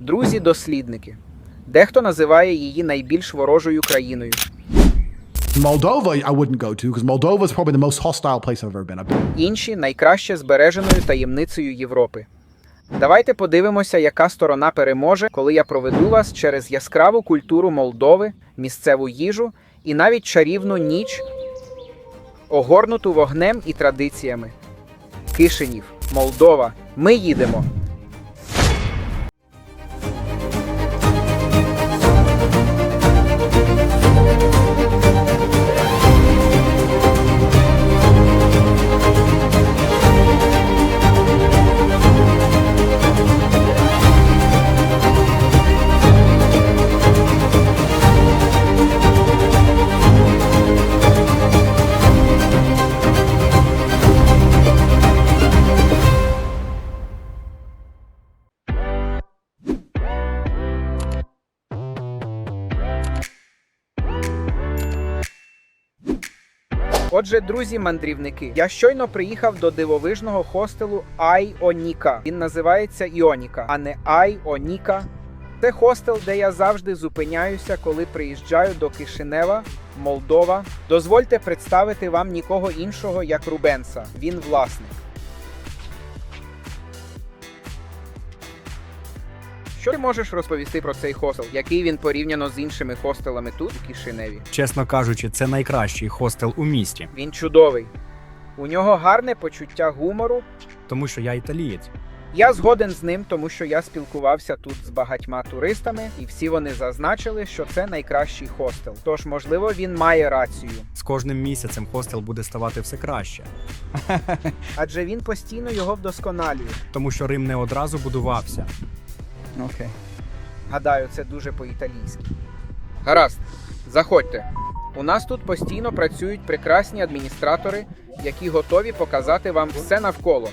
Друзі-дослідники. Дехто називає її найбільш ворожою країною. Moldova, I wouldn't go to because Moldova is probably the most hostile place I've ever been інші найкраще збереженою таємницею Європи. Давайте подивимося, яка сторона переможе, коли я проведу вас через яскраву культуру Молдови, місцеву їжу і навіть чарівну ніч, огорнуту вогнем і традиціями. Кишинів, Молдова. Ми їдемо. Отже, друзі-мандрівники, я щойно приїхав до дивовижного хостелу Айоніка. Він називається Іоніка, а не Айоніка. Це хостел, де я завжди зупиняюся, коли приїжджаю до Кишинева, Молдова. Дозвольте представити вам нікого іншого, як Рубенса. Він власник. Що ти можеш розповісти про цей хостел? Який він порівняно з іншими хостелами тут, у Кишиневі? Чесно кажучи, це найкращий хостел у місті, Він чудовий. У нього гарне почуття гумору. тому що я італієць. Я згоден з ним, тому що я спілкувався тут з багатьма туристами, і всі вони зазначили, що це найкращий хостел. Тож, можливо, він має рацію, З кожним місяцем хостел буде ставати все краще, адже він постійно його вдосконалює. тому що Рим не одразу будувався. Окей. Гадаю, це дуже по-італійськи. Гаразд, заходьте. У нас тут постійно працюють прекрасні адміністратори, які готові показати вам все навколо.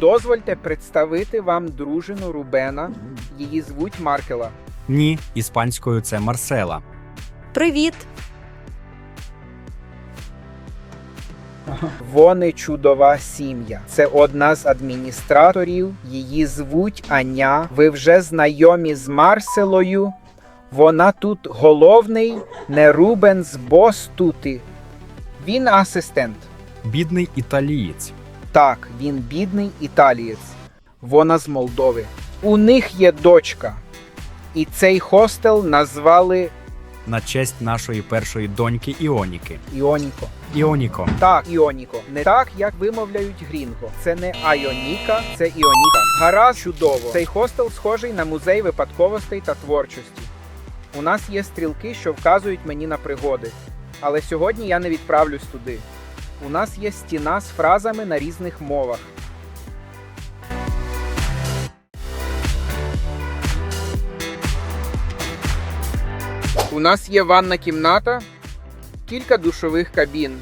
Дозвольте представити вам дружину Рубена. Її звуть Маркела. Ні, іспанською це Марсела. Привіт! Вони чудова сім'я. Це одна з адміністраторів. Її звуть Аня. Ви вже знайомі з Марселою. Вона тут головний, не Рубенс бос тути. Він асистент. Бідний італієць. Так, він бідний італієць. Вона з Молдови. У них є дочка. І цей хостел назвали На честь нашої першої доньки Іоніки. Іоніко. Іоніко. Так, Іоніко. Не так, як вимовляють грінго. Це не Айоніка, це Іоніка. Гаразд чудово. Цей хостел схожий на музей випадковостей та творчості. У нас є стрілки, що вказують мені на пригоди. Але сьогодні я не відправлюсь туди. У нас є стіна з фразами на різних мовах. У нас є ванна кімната, кілька душових кабін.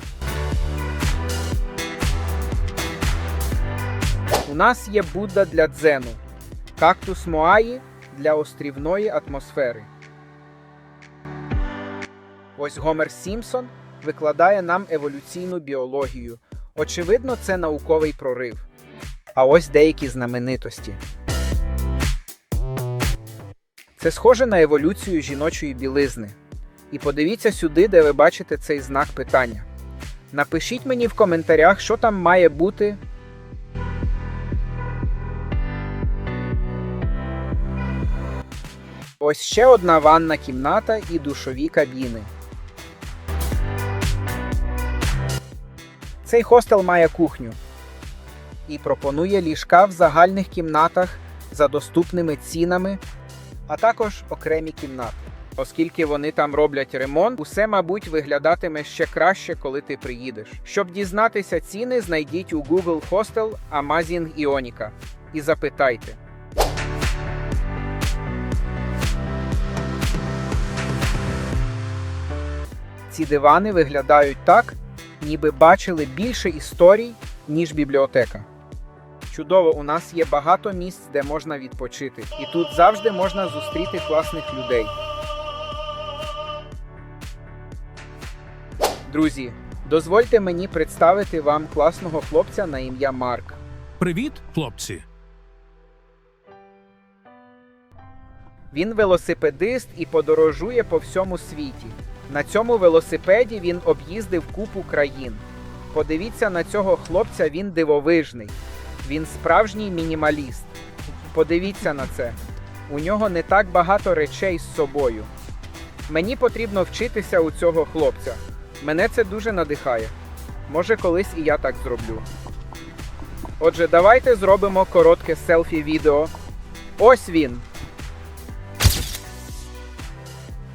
У нас є Будда для дзену, кактус Моаї для острівної атмосфери. Ось Гомер Сімпсон викладає нам еволюційну біологію. Очевидно, це науковий прорив. А ось деякі знаменитості. Це схоже на еволюцію жіночої білизни. І подивіться сюди, де ви бачите цей знак питання. Напишіть мені в коментарях, що там має бути. Ось ще одна ванна кімната і душові кабіни. Цей хостел має кухню і пропонує ліжка в загальних кімнатах за доступними цінами, а також окремі кімнати. Оскільки вони там роблять ремонт, усе, мабуть, виглядатиме ще краще, коли ти приїдеш. Щоб дізнатися ціни, знайдіть у Google Hostel Amazing Ionica і запитайте. Ці дивани виглядають так, ніби бачили більше історій, ніж бібліотека. Чудово, у нас є багато місць, де можна відпочити, і тут завжди можна зустріти класних людей. Друзі, дозвольте мені представити вам класного хлопця на ім'я Марк. Привіт, хлопці. Він велосипедист і подорожує по всьому світі. На цьому велосипеді він об'їздив купу країн. Подивіться на цього хлопця, він дивовижний. Він справжній мінімаліст. Подивіться на це. У нього не так багато речей з собою. Мені потрібно вчитися у цього хлопця. Мене це дуже надихає. Може, колись і я так зроблю. Отже, давайте зробимо коротке селфі-відео. Ось він,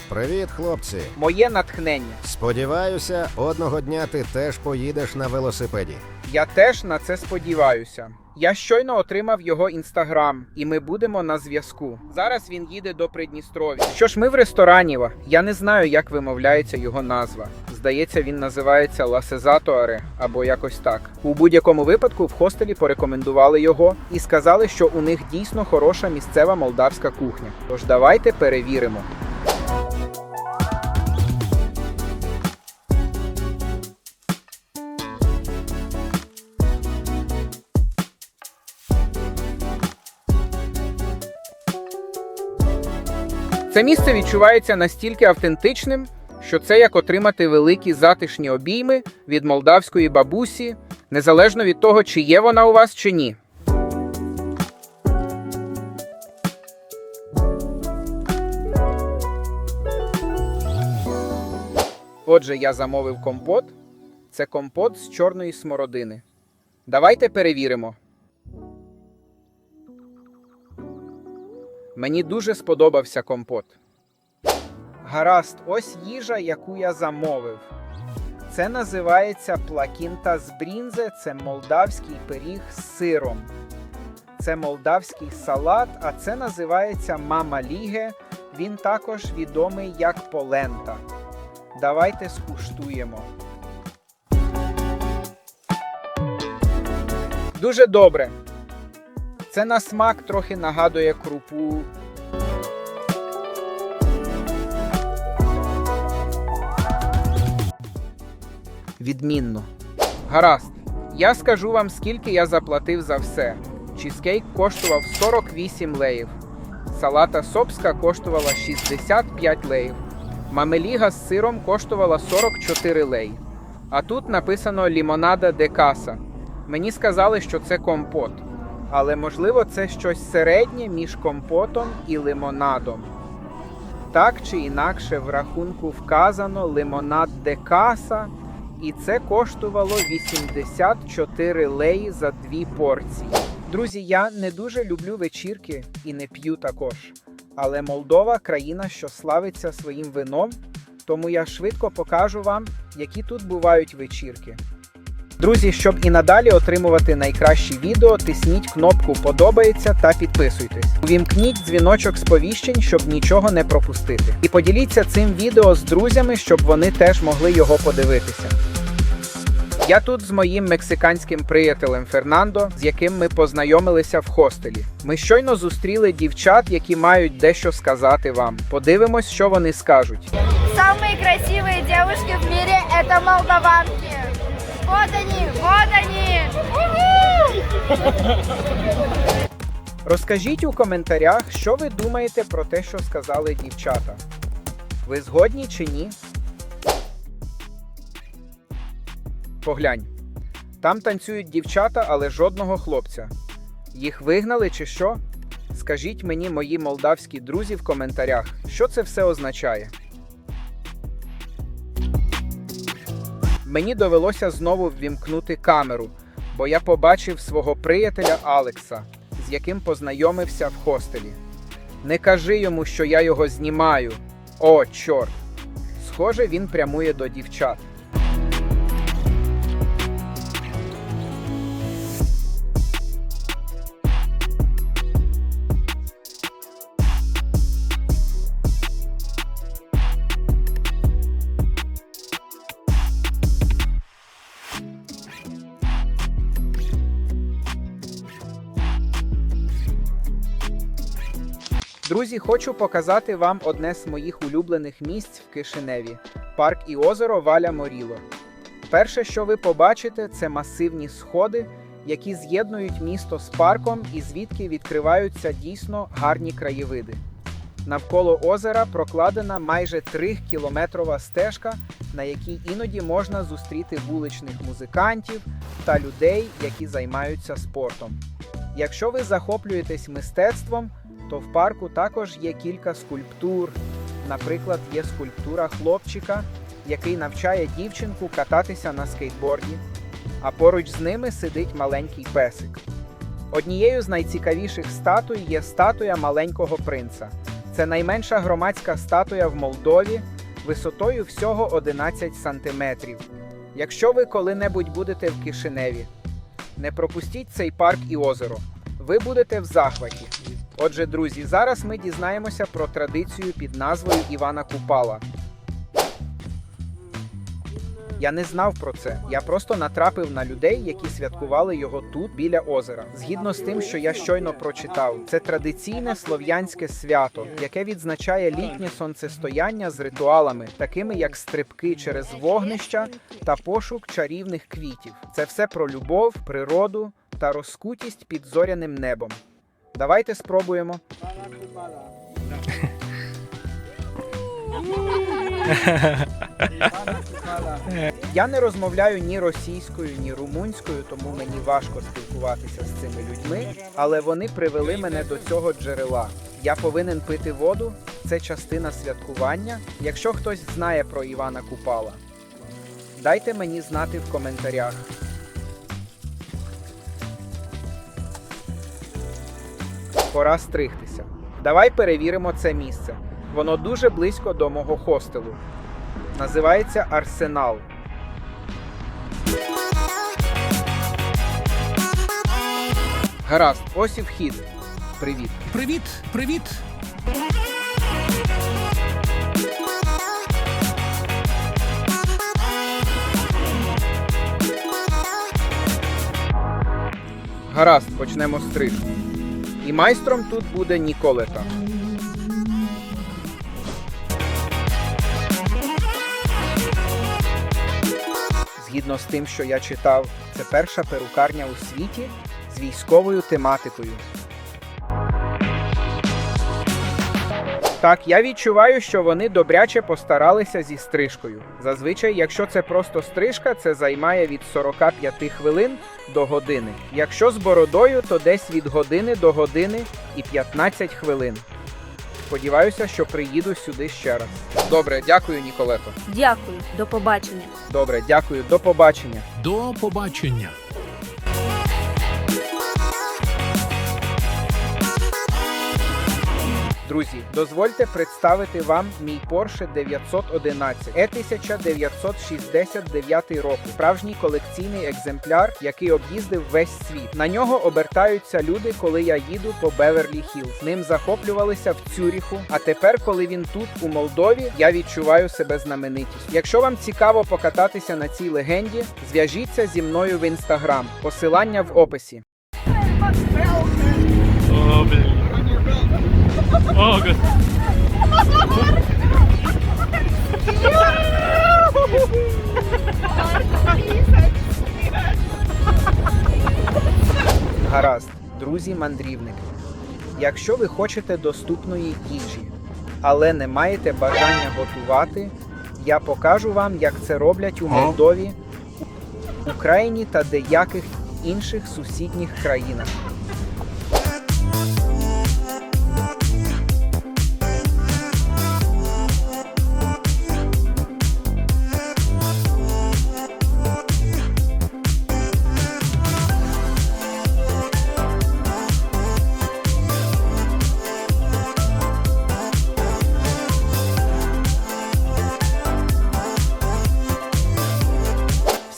Привіт, хлопці. моє натхнення. Сподіваюся, одного дня ти теж поїдеш на велосипеді. Я теж на це сподіваюся. Я щойно отримав його інстаграм, і ми будемо на зв'язку. Зараз він їде до Придністров'я. Що ж, ми в ресторані. Я не знаю, як вимовляється його назва. Здається, він називається Ласезатуаре або якось так. У будь-якому випадку в хостелі порекомендували його і сказали, що у них дійсно хороша місцева молдавська кухня. Тож давайте перевіримо. Це місце відчувається настільки автентичним, що це як отримати великі затишні обійми від молдавської бабусі, незалежно від того, чи є вона у вас чи ні. Отже, я замовив компот. Це компот з чорної смородини. Давайте перевіримо. Мені дуже сподобався компот. Гаразд, ось їжа, яку я замовив. Це називається плакінта з брінзе, це молдавський пиріг з сиром. Це молдавський салат, а це називається мама ліге. Він також відомий як полента. Давайте скуштуємо. Дуже добре. Це на смак трохи нагадує крупу. Відмінно. Гаразд. Я скажу вам, скільки я заплатив за все. Чізкейк коштував 48 леїв. Салата сопська коштувала 65 леїв. Мамеліга з сиром коштувала 44 леї. А тут написано лімонада де каса. Мені сказали, що це компот. Але можливо це щось середнє між компотом і лимонадом. Так чи інакше в рахунку вказано лимонад де каса, і це коштувало 84 леї за дві порції. Друзі, я не дуже люблю вечірки і не п'ю також. Але Молдова країна, що славиться своїм вином, тому я швидко покажу вам, які тут бувають вечірки. Друзі, щоб і надалі отримувати найкращі відео, тисніть кнопку Подобається та підписуйтесь. Увімкніть дзвіночок сповіщень, щоб нічого не пропустити. І поділіться цим відео з друзями, щоб вони теж могли його подивитися. Я тут з моїм мексиканським приятелем Фернандо, з яким ми познайомилися в хостелі. Ми щойно зустріли дівчат, які мають дещо сказати вам. Подивимось, що вони скажуть. Самые красивые девушки в мире это молдаванки. Вот они, вот они. Розкажіть у коментарях, що ви думаєте про те, що сказали дівчата. Ви згодні чи ні? Поглянь. Там танцюють дівчата, але жодного хлопця. Їх вигнали чи що? Скажіть мені, мої молдавські друзі, в коментарях, що це все означає. Мені довелося знову ввімкнути камеру, бо я побачив свого приятеля Алекса, з яким познайомився в хостелі. Не кажи йому, що я його знімаю. О, чорт. Схоже, він прямує до дівчат. Друзі, хочу показати вам одне з моїх улюблених місць в Кишиневі парк і озеро Валя Моріло. Перше, що ви побачите, це масивні сходи, які з'єднують місто з парком і звідки відкриваються дійсно гарні краєвиди. Навколо озера прокладена майже 3-кілометрова стежка, на якій іноді можна зустріти вуличних музикантів та людей, які займаються спортом. Якщо ви захоплюєтесь мистецтвом, то в парку також є кілька скульптур. Наприклад, є скульптура хлопчика, який навчає дівчинку кататися на скейтборді, а поруч з ними сидить маленький песик. Однією з найцікавіших статуй є статуя маленького принца. Це найменша громадська статуя в Молдові висотою всього 11 сантиметрів. Якщо ви коли-небудь будете в Кишиневі, не пропустіть цей парк і озеро. Ви будете в захваті. Отже, друзі, зараз ми дізнаємося про традицію під назвою Івана Купала. Я не знав про це. Я просто натрапив на людей, які святкували його тут біля озера. Згідно з тим, що я щойно прочитав, це традиційне слов'янське свято, яке відзначає літнє сонцестояння з ритуалами, такими як стрибки через вогнища та пошук чарівних квітів. Це все про любов, природу та розкутість під зоряним небом. Давайте спробуємо. Я не розмовляю ні російською, ні румунською, тому мені важко спілкуватися з цими людьми, але вони привели мене до цього джерела. Я повинен пити воду, це частина святкування. Якщо хтось знає про Івана Купала, дайте мені знати в коментарях. Пора стригтися. Давай перевіримо це місце. Воно дуже близько до мого хостелу. Називається Арсенал. Гаразд, ось і вхід. Привіт. Привіт, привіт. Гаразд, почнемо стрижку. І майстром тут буде Ніколета. Згідно з тим, що я читав, це перша перукарня у світі з військовою тематикою. Так, я відчуваю, що вони добряче постаралися зі стрижкою. Зазвичай, якщо це просто стрижка, це займає від 45 хвилин до години. Якщо з бородою, то десь від години до години і 15 хвилин. Сподіваюся, що приїду сюди ще раз. Добре, дякую, Ніколето. Дякую, до побачення. Добре, дякую, до побачення. До побачення. Друзі, дозвольте представити вам мій Porsche 911 е 1969 року. Справжній колекційний екземпляр, який об'їздив весь світ. На нього обертаються люди, коли я їду по Беверлі Хіллз. Ним захоплювалися в Цюріху. А тепер, коли він тут, у Молдові, я відчуваю себе знаменитістю. Якщо вам цікаво покататися на цій легенді, зв'яжіться зі мною в інстаграм. Посилання в описі. О. О, год. Гаразд, друзі-мандрівники. Якщо ви хочете доступної їжі, але не маєте бажання готувати, я покажу вам, як це роблять у Молдові, Україні та деяких інших сусідніх країнах.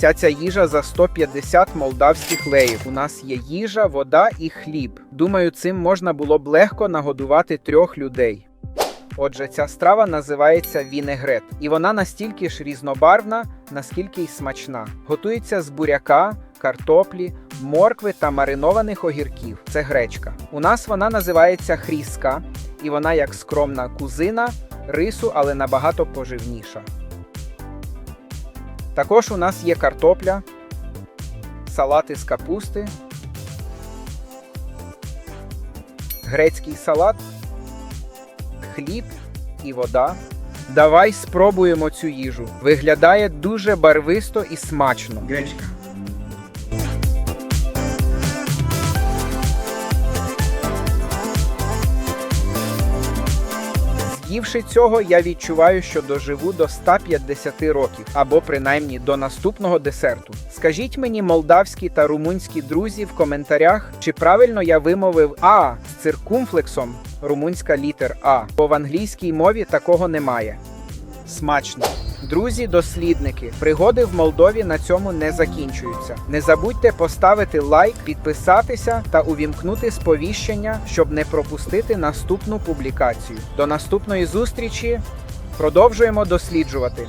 Вся ця їжа за 150 молдавських леїв. У нас є їжа, вода і хліб. Думаю, цим можна було б легко нагодувати трьох людей. Отже, ця страва називається вінегрет, і вона настільки ж різнобарвна, наскільки й смачна. Готується з буряка, картоплі, моркви та маринованих огірків. Це гречка. У нас вона називається хріска, і вона як скромна кузина рису, але набагато поживніша. Також у нас є картопля, салати з капусти, грецький салат, хліб і вода. Давай спробуємо цю їжу. Виглядає дуже барвисто і смачно. Гречка. З'ївши цього, я відчуваю, що доживу до 150 років або принаймні до наступного десерту. Скажіть мені, молдавські та румунські друзі, в коментарях, чи правильно я вимовив А з циркумфлексом, румунська літер А, бо в англійській мові такого немає. Смачно. Друзі, дослідники, пригоди в Молдові на цьому не закінчуються. Не забудьте поставити лайк, підписатися та увімкнути сповіщення, щоб не пропустити наступну публікацію. До наступної зустрічі. Продовжуємо досліджувати.